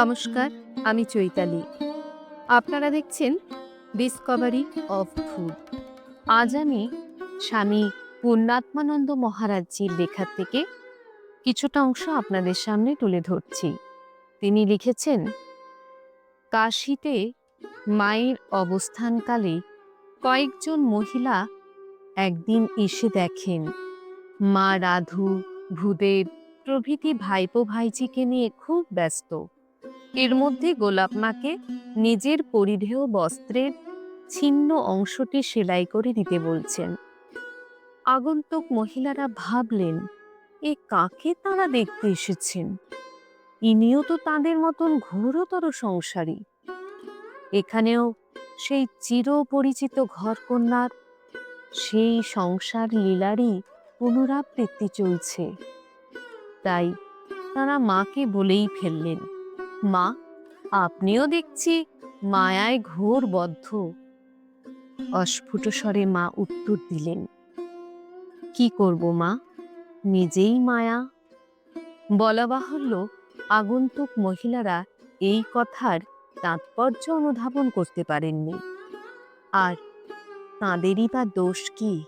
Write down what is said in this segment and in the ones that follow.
নমস্কার, আমি চৈতালি। আপনারা দেখছেন ডিসকভারি অফ ফুড আজ আমি স্বামী পূর্ণাত্মানন্দ মহারাজজির লেখার থেকে কিছুটা অংশ আপনাদের সামনে তুলে ধরছি। তিনি লিখেছেন, কাশিতে মায়ের অবস্থানকালে কয়েকজন মহিলা একদিন এসে দেখেন, মা রাধু, ভূদেব প্রভৃতি ভাইপো ভাইজিকে নিয়ে খুব ব্যস্ত। এর মধ্যে গোলাপ মাকে নিজের পরিধেয় বস্ত্রের ছিন্ন অংশটি সেলাই করে দিতে বলছেন। আগন্তুক মহিলারা ভাবলেন, এ কাকে তারা দেখতে এসেছেন? ইনিও তো তাদের মতন ঘোরতর সংসারী। এখানেও সেই চিরপরিচিত ঘরকন্যার সেই সংসার লীলারই পুনরাবৃত্তি চলছে। তাই তারা মাকে বলেই ফেললেন। মা, আপনিও দেখছি মায়ায় ঘোর বদ্ধ অস্ফুট স্বরে মা উত্তর দিলেন, কি করব মা? নিজেই মায়া? বলা বাহুল্য আগন্তুক মহিলারা এই কথার তাৎপর্য অনুধাবন করতে পারেননি। আর তাঁদেরই বা দোষ কি?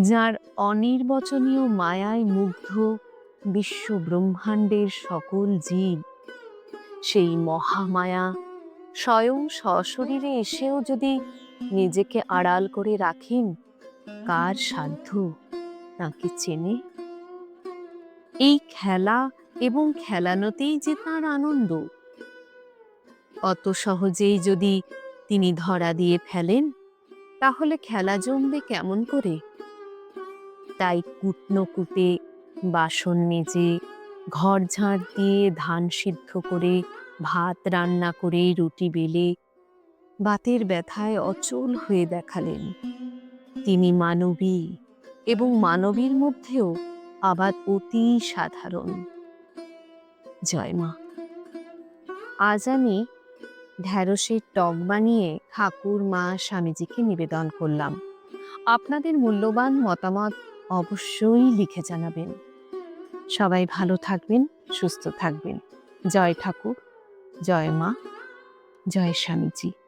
যার অনির্বচনীয় মায়ায় মুগ্ধ বিশ্ব ব্রহ্মাণ্ডের সকল জীব সেই মহামায়া। স্বয়ং সশরীরে এসেও যদি নিজেকে আড়াল করে রাখেন, কার সাধ্য তাকে চেনে? এই খেলা এবং খেলানোতেই যে তার আনন্দ। অত সহজেই যদি তিনি ধরা দিয়ে ফেলেন, তাহলে খেলা জমবে কেমন করে? তাই কুটনো কুটে বাসন মেজে ঘর ঝাড় দিয়ে ধান সিদ্ধ করে, ভাত রান্না করে, রুটি বেলে বাতের ব্যথায় অচল হয়ে দেখালেন। তিনি মানবী এবং মানবীর মধ্যেও আবার অতি সাধারণ। জয় মা। আজ আমি ঢ্যাঁড়সের টক বানিয়ে ঠাকুর মা স্বামীজিকে নিবেদন করলাম। আপনাদের মূল্যবান মতামত অবশ্যই লিখে জানাবেন। সবাই ভালো থাকবেন সুস্থ থাকবেন। জয় ঠাকুর জয় মা জয় স্বামীজি।